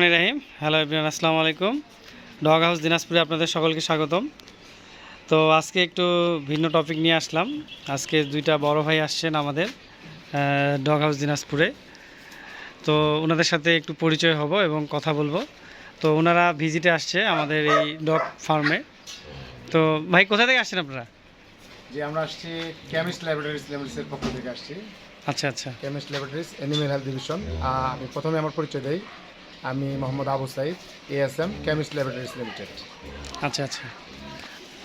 রাহিম। Hello everyone আসসালামু আলাইকুম। Dog house দিনাজপুরে আপনাদের সকলকে স্বাগতম। তো আজকে একটু ভিন্ন টপিক নিয়ে আসলাম। আজকে দুইটা বড় ভাই আসছেন আমাদের ডগ হাউস দিনাজপুরে। তো ওনাদের সাথে একটু পরিচয় হব এবং কথা বলব। তো ওনারা ভিজিটে আসছে আমাদের এই ডগ ফার্মে। তো ভাই কোথা থেকে আসছেন আপনারা? যে আমরা আসছি কেমিস্ট ল্যাবরেটরিজ লিমিটেডের পক্ষ থেকে আসছি। আচ্ছা আচ্ছা। Chemist laboratories animal health division. আমি প্রথমে আমার পরিচয় দেই। আমি Mohammad Abu Saeed ASM chemist laboratories limited. আচ্ছা আচ্ছা।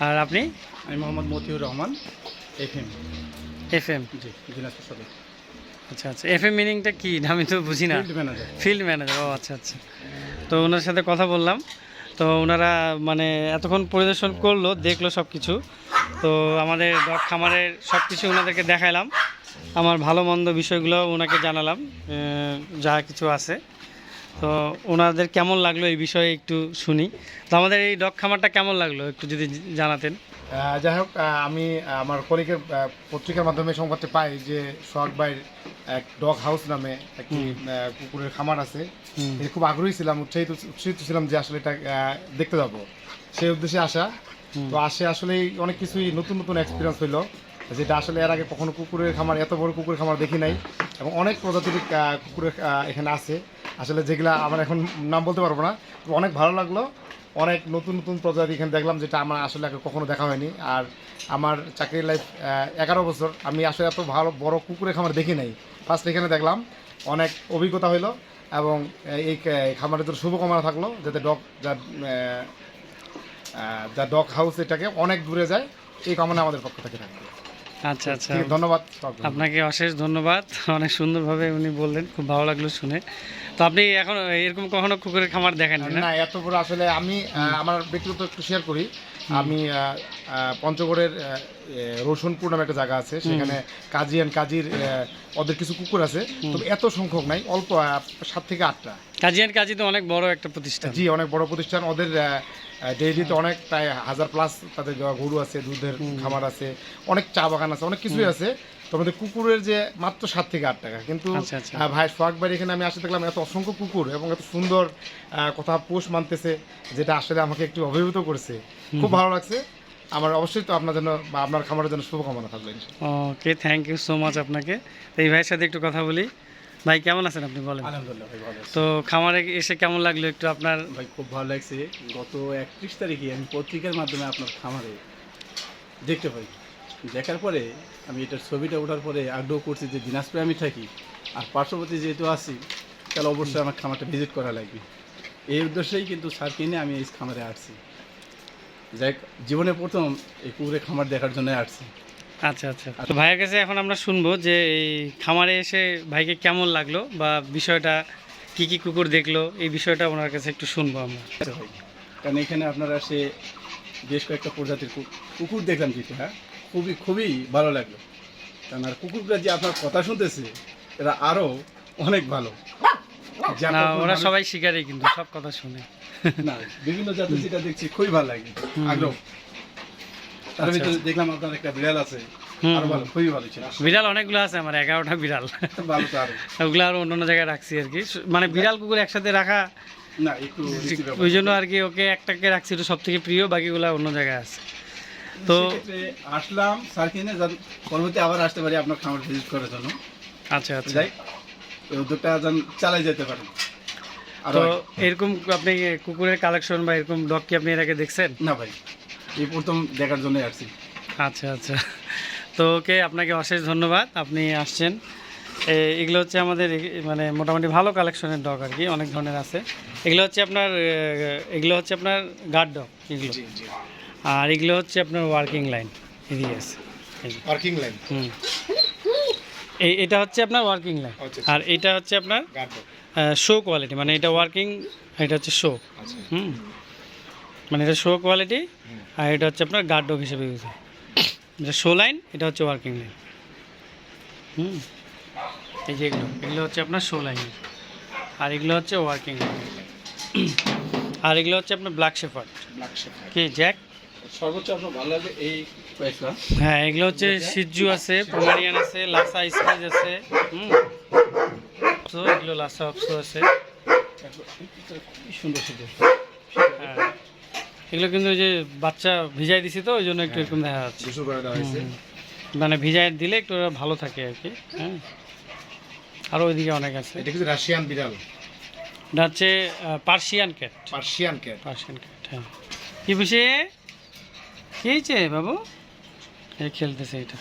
আর আপনি? আমি Mohammad Motiur Rahman FM. F M জি দিনাজপুর সদর। আচ্ছা আচ্ছা। এফ এম মিনিংটা কি? আমি তো বুঝি না। ফিল্ড ম্যানেজার ফিল্ড ম্যানেজার ও আচ্ছা আচ্ছা। তো ওনার সাথে কথা বললাম। তো ওনারা মানে এতক্ষণ পরিদর্শন করল দেখল সব কিছু তো আমাদের ডগ খামারের সব কিছু ওনাদেরকে দেখালাম আমার ভালো মন্দ বিষয়গুলো ওনাকে জানালাম। যা কিছু আছে। তো ওনাদের কেমন লাগল এই বিষয়ে একটু শুনি। তো আমাদের এই ডগ খামারটা কেমন লাগল একটু যদি জানাতেন? যাই হোক আমি আমার কলিগের পত্রিকার মাধ্যমে সংবাদটি পাই যে সোহাগ ভাইয়ের এক ডগ হাউস নামে একটি কুকুরের খামার আছে। খুব আগ্রহী ছিলাম উৎসাহিত উৎসাহিত ছিলাম যে আসলে এটা দেখতে যাব। সেই উদ্দেশ্যে আসা। তো আসে আসলে অনেক কিছুই নতুন নতুন এক্সপিরিয়েন্স হইল। যেটা আসলে এর আগে কখনো কুকুরের খামার, এত বড় কুকুরের খামার দেখি নাই। এবং অনেক প্রজাতির কুকুরের এখানে আছে। আসলে যেগুলা আমার এখন নাম বলতে পারব না তো অনেক ভালো লাগল। অনেক নতুন নতুন প্রজাতি এখানে দেখলাম, যেটা আমার আসলে আগে কখনো দেখা হয়নি। আর আমার চাকরির লাইফ এগারো বছর। আমি আসলে এত ভালো, বড় কুকুরের খামার দেখি নাই। ফার্স্ট এখানে দেখলাম, অনেক অভিজ্ঞতা হইল এবং এই এই খামারের জন্য শুভকামনা থাকল, যাতে ডগ, যা যা ডগ হাউস এটাকে অনেক দূরে যায়, এই কামনা আমাদের পক্ষ থেকে থাকবে আচ্ছা আচ্ছা। ধন্যবাদ। আপনাকে অশেষ ধন্যবাদ। অনেক সুন্দরভাবে উনি বললেন খুব ভালো লাগল শুনে। তো আপনি এখন এরকম কখনো কুকুরের খামার দেখেন না? এত বড় আসলে আমি আমার ব্যক্তিগত একটু শেয়ার করি। আমি পঞ্চগড়ের রসুনপুর নামে একটা জায়গা আছে। সেখানে কাজী অ্যান্ড কাজীর আহ, ওদের কিছু কুকুর আছে। তবে এত সংখ্যক নাই অল্প সাত থেকে আটটা। কাজিয়ান কাজী তো অনেক বড় একটা প্রতিষ্ঠান। জি অনেক বড় প্রতিষ্ঠান। ওদের ডেইলিতে অনেক প্রায় হাজার প্লাস তাদের গরু আছে দুধের খামার আছে। অনেক চা বাগান আছে অনেক কিছুই আছে। তো আমাদের কুকুরের যে মাত্র সাত থেকে আট টাকা। কিন্তু আচ্ছা, আচ্ছা। ভাই সোহাগ বাড়ি এখানে আমি আসে দেখলাম এত অসংখ্য কুকুর এবং এত সুন্দর কথা পোষ মানতেছে যেটা আসলে আমাকে একটু অভিভূত করেছে। খুব ভালো লাগছে। আমার অবশ্যই তো আপনার জন্য বা আপনার খামারের জন্য শুভকামনা থাকল ইনশাআল্লাহ। Okay thank you so much আপনাকে। তো এই ভাইয়ের সাথে একটু কথা বলি। ভাই কেমন আছেন আপনি বলেন? আলহামদুলিল্লাহ ভাই ভালো তো খামারে এসে কেমন লাগল একটু আপনার? ভাই খুব ভালো লাগছে। গত একত্রিশ তারিখে আমি পত্রিকার মাধ্যমে আপনার খামারে দেখতে পাই। দেখার পরে আমি এটার ছবিটা ওঠার পরে আগ্রহ করছি যে দিনাজপুরে আমি থাকি আর পার্শ্ববর্তী যেহেতু আছি তাহলে অবশ্যই আমার খামারটা ভিজিট করা লাগবে। এই উদ্দেশ্যেই কিন্তু স্যার কিনে আমি এই খামারে আসছি। যাই জীবনে প্রথম এই কুকুরে খামার দেখার জন্য আসছি। আচ্ছা আচ্ছা। তো ভাইয়ের কাছে এখন আমরা শুনব যে এই খামারে এসে ভাইকে কেমন লাগল বা বিষয়টা কি কি কুকুর দেখল এই বিষয়টা ওনার কাছে একটু শুনব আমরা। আচ্ছা ভাই কারণ এখানে আপনারা সে বেশ কয়েকটা প্রজাতির কুকুর দেখলাম যেটা হ্যাঁ? খুবই খুবই ভালো লাগল। কারণ আর কুকুররা যে আপনার কথা শুনতেছে এরা আরও অনেক ভালো। না ওরা সবাই শিকারই কিন্তু সব কথা শুনে। না বিভিন্ন জাতের যেটা দেখছি খুবই ভালো লাগে। আগ্রহ। তার আচ্ছা, ভিতরে দেখলাম আপনার একটা বিড়াল আছে হুম, ভালো খুবই ভালো ছিল। বিড়াল অনেকগুলো আছে আমার এগারোটা বিড়াল। ভালো তো আরও। ওগুলো আর অন্য অন্য জায়গায় রাখছি আর কি। মানে বিড়াল কুকুর একসাথে রাখা না একটু ওই জন্য আর কি ওকে একটাকে রাখছি সব থেকে প্রিয় বাকিগুলো অন্য জায়গায় আছে। তো আসলাম স্যার কিনে পরবর্তী আবার আসতে পারি আপনার খামার ভিজিট করার জন্য। আচ্ছা আচ্ছা। যাই উদ্যোগটা যেন চালাই যেতে পারেন তো এরকম আপনি কুকুরের কালেকশন বা এরকম ডগ কি আপনি এর আগে দেখছেন? না ভাই এই প্রথম দেখার জন্য আসছি। আচ্ছা আচ্ছা। তো ওকে আপনাকে অশেষ ধন্যবাদ আপনি আসছেন। এগুলো হচ্ছে আমাদের মানে মোটামুটি ভালো কালেকশনের ডগ আর কি অনেক ধরনের আছে। এগুলো হচ্ছে আপনার এগুলো হচ্ছে আপনার গার্ড ডগ এগুলো। আর এগুলো হচ্ছে আপনার ওয়ার্কিং লাইন এদিকে আছে। ওয়ার্কিং লাইন হুম। এই এটা হচ্ছে আপনার ওয়ার্কিং লাইন আচ্ছা, আর এটা হচ্ছে আপনার শো কোয়ালিটি মানে এটা ওয়ার্কিং এটা হচ্ছে শো আচ্ছা। হুম। মানে এটা শো কোয়ালিটি আর এটা হচ্ছে আপনার গার্ড ডগ হিসেবে ইউজ হয়। এটা শো লাইন এটা হচ্ছে ওয়ার্কিং লাইন হুম। এই যে এগুলো এগুলো হচ্ছে আপনার শো লাইন আর এগুলো হচ্ছে ওয়ার্কিং লাইন আর এগুলো হচ্ছে আপনার ব্ল্যাক শেফার্ড কি? জ্যাক সর্বোচ্চ আপনার ভালো লাগবে এই কয়েকটা? হ্যাঁ এগুলো হচ্ছে সিজু আছে পোমারিয়ান আছে লাসা স্পাইস আছে হুম। এগুলো লাসা অপসো আছে। খুবই সুন্দর সেটা হ্যাঁ। এগুলো কিন্তু ওই যে বাচ্চা ভিজাই দিছি তো ওই জন্য একটু এরকম দেখা যাচ্ছে। মানে ভিজাই দিলে একটু ভালো থাকে আর কি হ্যাঁ। আরও ওইদিকে অনেক আছে। এটা কিন্তু রাশিয়ান বিড়াল। এটা হচ্ছে Persian cat. Persian cat. Persian cat হ্যাঁ। কি বুঝে? কি হয়েছে বাবু এই খেলতেছে এটা।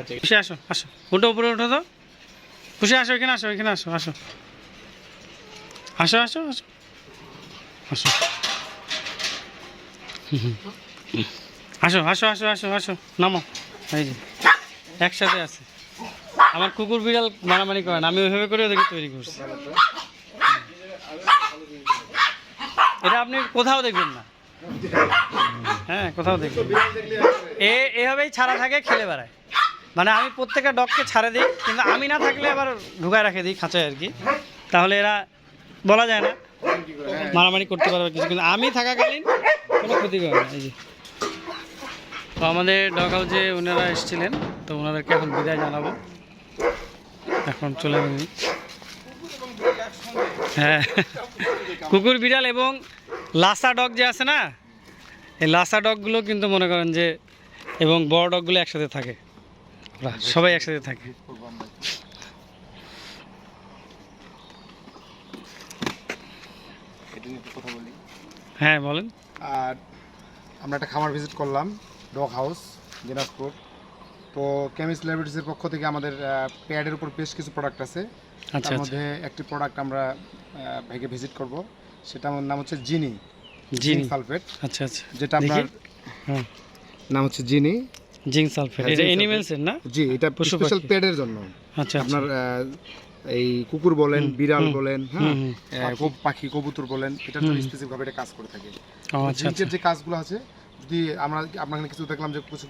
আচ্ছা। খুশি আসো আসো। উঠো উপরে উঠো তো। খুশি আসো এখানে আসো এখানে আসো আসো। আসো আসো আসো। আসো। আসো আসো আসো আসো আসো। নামো। এই যে একসাথে আছে। আমার কুকুর বিড়াল মারামারি করে না আমি ওইভাবে করে ওদেরকে তৈরি করছি। এটা আপনি কোথাও দেখবেন না। হ্যাঁ কোথাও না। এ, এভাবেই ছাড়া থাকে, খেলে বেড়ায়। মানে আমি প্রত্যেকটা ডগকে ছাড়ে দিই, কিন্তু আমি না থাকলে আবার ঢুকায় রাখে দিই খাঁচায় আর কি। তাহলে এরা, বলা যায় না, মারামারি করতে পারবে কিছু, কিন্তু আমি থাকাকালীন কোনো ক্ষতি করে না, এই যে। তো আমাদের ডগ হাউসে ওনারা এসেছিলেন, তো ওনাদেরকে এখন বিদায় জানাব। এখন চলে যাবেন হ্যাঁ কুকুর বিড়াল এবং লাসা ডগ যে আছে না এই লাসা ডগগুলো কিন্তু মনে করেন যে এবং বড় ডগগুলো একসাথে থাকে। সবাই একসাথে থাকে। হ্যাঁ বলেন। আর আমরা একটা খামার ভিজিট করলাম ডগ হাউস দিনাজপুর। তো কেমিস ল্যাবরেটরিজের পক্ষ থেকে আমাদের প্যাডের উপর বেশ কিছু প্রোডাক্ট আছে। আচ্ছা তার আচ্ছা। মধ্যে একটি প্রোডাক্ট আমরা ভাইকে ভিজিট করব। সেটা আমার নাম হচ্ছে জিনি জিনি। সালফেট। আচ্ছা আচ্ছা। যেটা আপনার হ্যাঁ। নাম হচ্ছে জিনি। Zinc sulphate. হ্যাঁ, এটা না? জি এটা স্পেশাল জন্য। আচ্ছা আচ্ছা। আপনার এই কুকুর বলেন বিড়াল বলেন হ্যাঁ? পাখি। কবুতর বলেন স্পেসিফিক ভাবে এটা কাজ করে থাকে। ও আচ্ছা আচ্ছা। জিঙ্কের যে কাজগুলো আছে যদি আমরা আপনার কিছু দেখলাম যে কিছু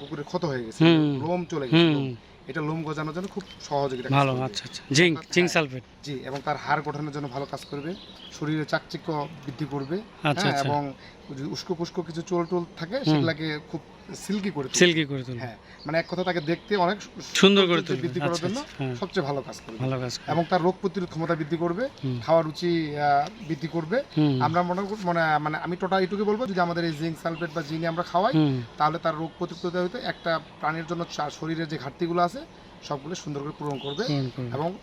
কুকুরের ক্ষত হয়ে গেছে। লোম চলে গেছে। এটা লোম গজানোর জন্য খুব সহযোগিতা ভালো আচ্ছা আচ্ছা। জিঙ্ক জিঙ্ক হ্যাঁ। সালফেট। জি এবং তার হাড় গঠনের জন্য ভালো কাজ করবে। শরীরে চাকচিক্য বৃদ্ধি করবে। আচ্ছা, হ্যাঁ, আচ্ছা। এবং যদি উস্কো পুস্কো কিছু চোল টোল থাকে সেগুলাকে খুব সিল্কি করে সিল্কি করে তুলবে। হ্যাঁ মানে এক কথা তাকে দেখতে অনেক সুন্দর করে তুলবে। বৃদ্ধি করার আচ্ছা, জন্য আচ্ছা, হ্যাঁ। সবচেয়ে ভালো কাজ করবে। ভালো কাজ এবং তার রোগ প্রতিরোধ ক্ষমতা বৃদ্ধি করবে। খাওয়ার রুচি বৃদ্ধি করবে। আমরা মনে মানে মানে আমি টোটাল এটুকু বলব যদি আমাদের এই জিঙ্ক সালফেট বা জিনি আমরা খাওয়াই তাহলে তার রোগ প্রতিরোধ হইতে একটা প্রাণীর জন্য শরীরের যে ঘাটতিগুলো আছে সবগুলো সুন্দর করে পূরণ করবে এবং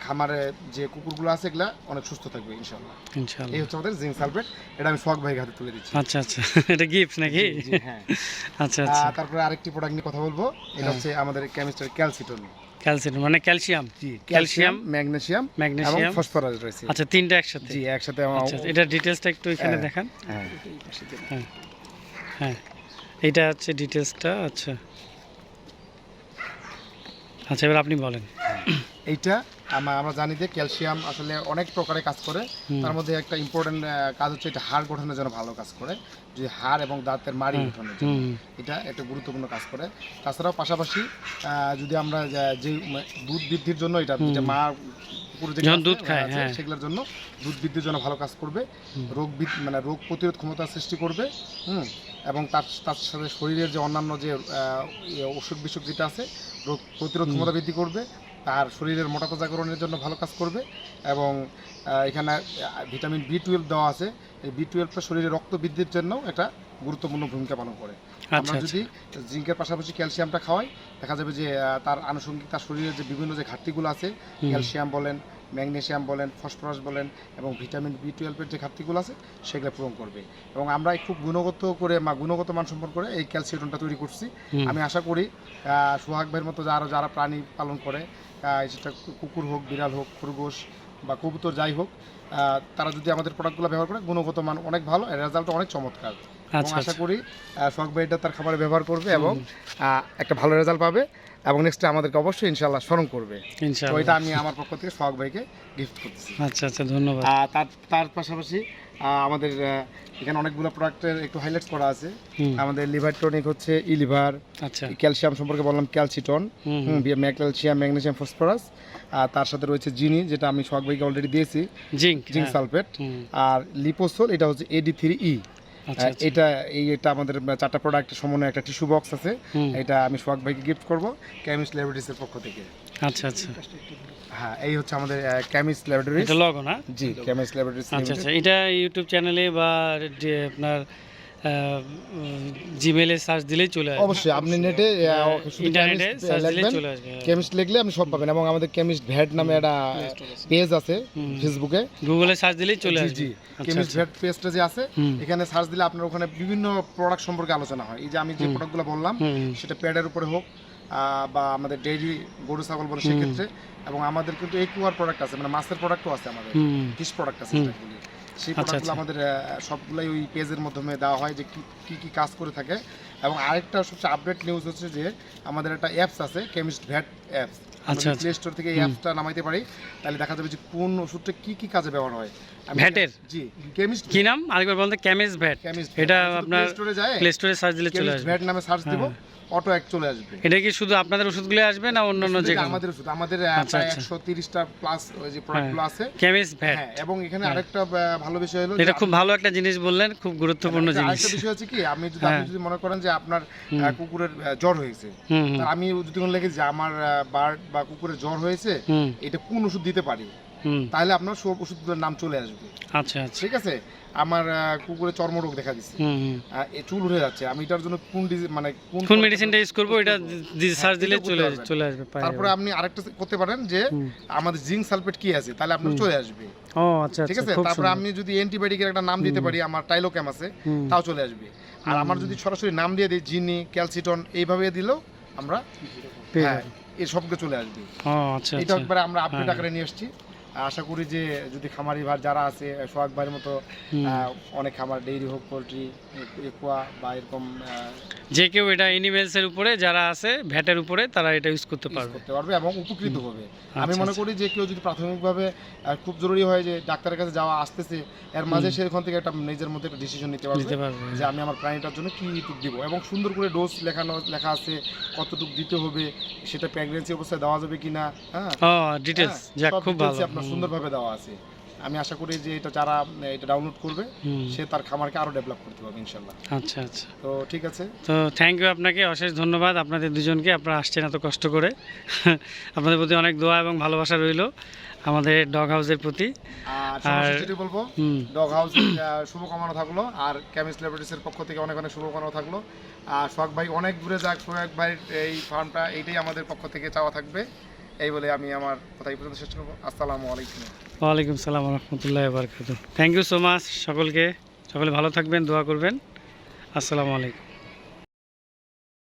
খামারে যে কুকুরগুলো আছে এগুলা অনেক সুস্থ থাকবে ইনশাল্লাহ ইনশাআল্লাহ। এই হচ্ছে আমাদের জিঙ্ক সালফেট এটা আমি সোহাগ ভাইয়ের হাতে তুলে দিচ্ছি। আচ্ছা আচ্ছা। এটা গিফট নাকি? জি, হ্যাঁ। আচ্ছা আচ্ছা। তারপরে আরেকটি প্রোডাক্ট নিয়ে কথা বলব। এটা হচ্ছে আমাদের কেমিস্টার ক্যালসিটন ক্যালসিয়াম মানে ক্যালসিয়াম জি ক্যালসিয়াম ম্যাগনেসিয়াম এবং ম্যাগনেসিয়াম ফসফরাস রয়েছে। আচ্ছা তিনটা একসাথে? জি একসাথে আমার- আচ্ছা। এটা ডিটেলসটা একটু এখানে হ্যাঁ। দেখান। হ্যাঁ। হ্যাঁ। এইটা হচ্ছে ডিটেলসটা আচ্ছা। আচ্ছা এবার আপনি বলেন। এইটা আমা- আমরা জানি যে ক্যালসিয়াম আসলে অনেক প্রকারে কাজ করে। তার মধ্যে একটা ইম্পর্টেন্ট কাজ হচ্ছে এটা হাড় গঠনের জন্য ভালো কাজ করে। যে হাড় এবং দাঁতের মাড়ি গঠনের জন্য। এটা একটা গুরুত্বপূর্ণ কাজ করে। তাছাড়াও পাশাপাশি যদি আমরা যে দুধ বৃদ্ধির জন্য এটা যেটা মা দুধ খায়, হ্যাঁ। সেগুলোর জন্য দুধ বৃদ্ধির জন্য ভালো কাজ করবে। রোগ মানে রোগ প্রতিরোধ ক্ষমতা সৃষ্টি করবে। হুম। এবং তার তার সাথে শরীরের যে অন্যান্য যে ইয়ে, অসুখ বিসুখ যেটা আছে রোগ প্রতিরোধ ক্ষমতা বৃদ্ধি করবে তার শরীরের মোটা তাজাকরণের জন্য ভালো কাজ করবে এবং এখানে ভিটামিন বি টুয়েলভ দেওয়া আছে। এই বি টুয়েলভটা শরীরে রক্ত বৃদ্ধির জন্য একটা গুরুত্বপূর্ণ ভূমিকা পালন করে। আচ্ছা আমরা আচ্ছা। যদি জিঙ্কের পাশাপাশি ক্যালসিয়ামটা খাওয়াই দেখা যাবে যে তার আনুষঙ্গিক তার শরীরের যে বিভিন্ন যে ঘাটতিগুলো আছে ক্যালসিয়াম বলেন ম্যাগনেসিয়াম বলেন ফসফরাস বলেন এবং ভিটামিন বি টুয়েলভের যে ঘাটতিগুলো আছে সেগুলো পূরণ করবে। এবং আমরা খুব গুণগত করে গুণগত মান সম্পন্ন করে এই ক্যালসিয়ামটা তৈরি করছি। আমি আশা করি সোহাগ ভাইয়ের মতো যারা যারা প্রাণী পালন করে সেটা কুকুর হোক বিড়াল হোক খরগোশ বা কবুতর যাই হোক তারা যদি আমাদের প্রোডাক্টগুলো ব্যবহার করে গুণগত মান অনেক ভালো রেজাল্ট অনেক চমৎকার। আচ্ছা আশা আচ্ছা। করি সোহাগ ভাই এটা তার খাবারে ব্যবহার করবে এবং একটা ভালো রেজাল্ট পাবে। এবং নেক্সট আমাদেরকে অবশ্যই ইনশাল্লাহ স্মরণ করবে। তো এটা আমি আমার পক্ষ থেকে সোহাগ ভাইকে গিফট করতেছি। আচ্ছা আচ্ছা ধন্যবাদ। তার তার পাশাপাশি আমাদের এখানে অনেকগুলো প্রোডাক্টের একটু হাইলাইট করা আছে। আমাদের লিভার টনিক হচ্ছে ই লিভার আচ্ছা ক্যালসিয়াম সম্পর্কে বললাম ক্যালসিটন। ক্যালসিয়াম ম্যাগনেসিয়াম ফসফরাস আর তার সাথে রয়েছে জিনি যেটা আমি সোহাগ ভাইকে অলরেডি দিয়েছি। জিঙ্ক জিঙ্ক সালফেট আর লিপোসোল এটা হচ্ছে এডি থ্রি ই এটা এই এটা আমাদের চারটা প্রোডাক্ট সমন্বয় একটা টিস্যু বক্স আছে। এটা আমি সোহাগ ভাইকে গিফট করব কেমিস্ট ল্যাবরেটরিজের পক্ষ থেকে। আচ্ছা আচ্ছা। হ্যাঁ এই হচ্ছে আমাদের কেমিস্ট ল্যাবরেটরি এটা লগো না? জি কেমিস্ট ল্যাবরেটরি আচ্ছা আচ্ছা এটা ইউটিউব চ্যানেলে বা যে আপনার জিমেলে সার্চ দিলেই চলে আসবে। অবশ্যই আপনি নেটে ইন্টারনেটে সার্চ দিলেই চলে আসবে। কেমিস্ট লিখলে আপনি সব পাবেন এবং আমাদের কেমিস্ট ভ্যাট নামে একটা পেজ আছে। ফেসবুকে গুগলে সার্চ দিলেই চলে আসবে। জি কেমিস্ট। ভ্যাট পেজটা যে আছে এখানে সার্চ দিলে আপনার ওখানে বিভিন্ন প্রোডাক্ট সম্পর্কে আলোচনা হয়। এই যে আমি যে প্রোডাক্টগুলো বললাম সেটা প্যাডের উপরে হোক বা আমাদের ডেইরি গরু ছাগল বলে সেক্ষেত্রে এবং আমাদের কিন্তু একুয়ার প্রোডাক্ট আছে মানে মাছের প্রোডাক্টও আছে আমাদের ফিশ প্রোডাক্ট আছে সেই আচ্ছা, প্রোডাক্টগুলো আচ্ছা। আমাদের সবগুলাই ওই পেজের মাধ্যমে দেওয়া হয় যে কি কি কাজ করে থাকে। এবং আরেকটা সবচেয়ে আপডেট নিউজ হচ্ছে যে আমাদের একটা অ্যাপস আছে chemist vet apps play store থেকে এই অ্যাপসটা নামাইতে পারি তাহলে দেখা যাবে যে কোন ওষুধটা কি কি কাজে ব্যবহার হয়। ভ্যাটের? জি কেমিস্ট কি নাম? আরেকবার বলতে ক্যামেজ ভ্যাট। এটা আপনার প্লে স্টোরে সার্চ দিলে চলে আসবে। ভ্যাট নামে সার্চ দিব হ্যাঁ। অটো এক চলে আসবে। এটা কি শুধু আপনাদের ওষুধগুলো আসবে না অন্যান্য যে আমাদের ওষুধ আমাদের আচ্ছা, আচ্ছা। একশো তিরিশটা প্লাস যে প্রোডাক্টগুলো আছে। Chemist vet. হ্যাঁ এবং এখানে আরেকটা ভালো বিষয় হলো এটা খুব ভালো একটা জিনিস বললেন খুব গুরুত্বপূর্ণ জিনিস। আরেকটা বিষয় হচ্ছে কি আমি যদি আপনি হ্যাঁ। যদি মনে করেন যে আপনার কুকুরের জ্বর হয়েছে আমি যদি কোনো লেগে যে আমার বার্ড বা কুকুরের জ্বর হয়েছে এটা কোন ওষুধ দিতে পারি? তাহলে আপনার সব ওষুধগুলোর নাম চলে আসবে। আচ্ছা আচ্ছা। ঠিক আছে? আমার আহ, কুকুরের চর্মরোগ দেখা দিচ্ছে এ চুল উঠে যাচ্ছে। আমি এটার জন্য কোন মানে কোন কোন মেডিসিনটা ইউজ করব এটা সার্চ হ্যাঁ, দিলে চলে চলে আসবে তারপরে আপনি আরেকটা করতে পারেন যে আমাদের জিঙ্ক সালফেট কি আছে? তাহলে আপনার চলে আসবে। ও আচ্ছা ঠিক আচ্ছা আছে? তারপরে আমি যদি অ্যান্টিবায়োটিকের একটা নাম দিতে পারি আমার টাইলোক্যাম আছে তাও চলে আসবে। আর আমার যদি সরাসরি নাম দিয়ে দিই জিনি ক্যালসিটন এইভাবে দিলেও আমরা হ্যাঁ। এই সবগুলো চলে আসবে। ও আচ্ছা এটা আচ্ছা। একবারে আমরা আপডেট হ্যাঁ। আকারে নিয়ে এসেছি আশা করি যে যদি খামারি ভাই যারা আছে সোহাগ ভাইয়ের মতো অনেক খামার ডেইরি হোক পোলট্রি একুয়া বা এরকম যে কেউ এটা এনিমেলস এর উপরে যারা আছে ভ্যাটের উপরে তারা এটা ইউজ করতে পারবে। করতে পারবে এবং উপকৃত হবে। আমি আচ্ছা, মনে আচ্ছা। করি যে কেউ যদি প্রাথমিকভাবে খুব জরুরি হয় যে ডাক্তারের কাছে যাওয়া আসতেছে এর মাঝে সেখান থেকে একটা নিজের মধ্যে একটা ডিসিশন নিতে পারবে যে আমি আমার প্রাণীটার জন্য কি টুক দিব এবং সুন্দর করে ডোজ লেখানো লেখা আছে কতটুক দিতে হবে সেটা প্রেগনেন্সি অবস্থায় দেওয়া যাবে কিনা হ্যাঁ? ডিটেলস হ্যাঁ, খুব ভালো। আপনার সুন্দরভাবে দেওয়া আছে। আমি আশা করি যে এটা যারা এটা ডাউনলোড করবে সে তার খামারকে আরও ডেভেলপ করতে পারবে ইনশাল্লাহ আচ্ছা আচ্ছা। তো ঠিক আছে। তো থ্যাংক ইউ আপনাকে অশেষ ধন্যবাদ আপনাদের দুজনকে আপনারা আসছেন এত কষ্ট করে। আপনাদের প্রতি অনেক দোয়া এবং ভালোবাসা রইল আমাদের ডগ হাউসের প্রতি। আর যেটি বলব ডগ হাউস শুভকামনা থাকল আর কেমিস্ট ল্যাবরেটরিজের পক্ষ থেকে অনেক অনেক শুভকামনা থাকল। আর সোহাগ ভাই অনেক দূরে যাক সোহাগ ভাইয়ের এই ফার্মটা এইটাই আমাদের পক্ষ থেকে চাওয়া থাকবে। এই বলে আমি আমার কথা পর্যন্ত শেষ করব। আসসালামু আলাইকুম। ওয়ালাইকুম সালাম রহমতুল্লাহ বারকাত থ্যাংক ইউ সো মাচ সকলকে। সকলে ভালো থাকবেন, দোয়া করবেন। আসসালামু আলাইকুম।